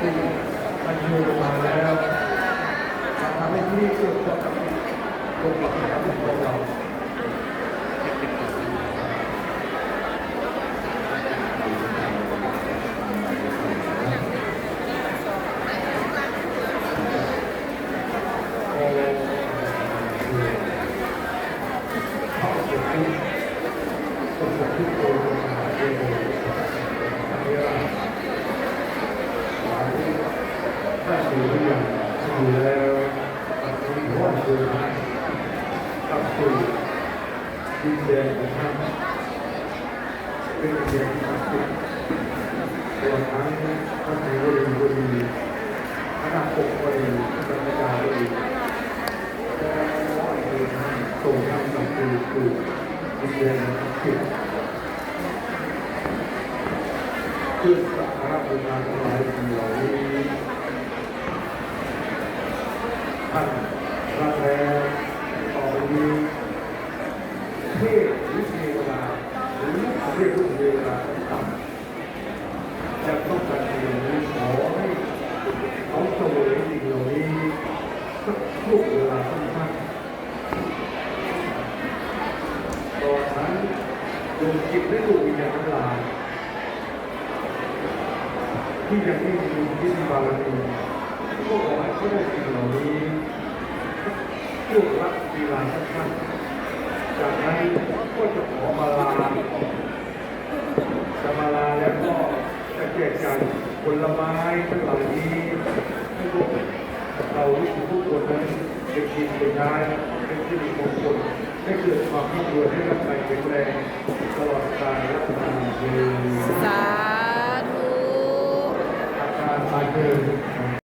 ที่มันชูลงมาแล้วทำให้ที่เกิดปกติตรงกับการเป็นของเราโอ้เขาเกิดขึ้นต้องเกิดขึ้นโดยธรรมชาติเองอันนี้ว่าหลายถ้าสื่อเรื่อง สื่อแล้วตัดสินว่าสื่อให้กับสื่อดินแดนของท่านเป็นดินแดนที่ศักดิ์สิทธิ์รวทั้งท่านในบริบทดีคณะปกครองพระราชการก็ดีส่งทางสังคมคือดินแดนผิดคือสักการะบูชาทั้งหลายสิ่งเหล่านี้ ท่านรักแล้วต่อไปนี้เทพหรือเทวดาหรือเทพรุ่งเทวดาต่ำจะต้องการสิ่งเหล่านี้ขอให้เขาเสวยสิ่งเหล่านี้สักช่วงเวลาสั้นๆตอนนั้นดวงจิตและดวงวิญญาณทั้งหลายที่ยังไม่มีที่บารมีก็ขอให้เขาได้สิ่งเห ล่านี้ช่วงรักเวลาสั้นๆจากนั้นก็จะขอมาลาจะมาลาแล้วก็จะแจกจ่ายผลไม้ทั้งหลายนี้ให้พวกเราทุกคนนั้นได้กินได้ใช้เป็นที่มงคลให้เกิดความร่ำรวยให้ร่างกายแข็งแรงตลอดกาลและนานยืนสาธุอาการตายเดิน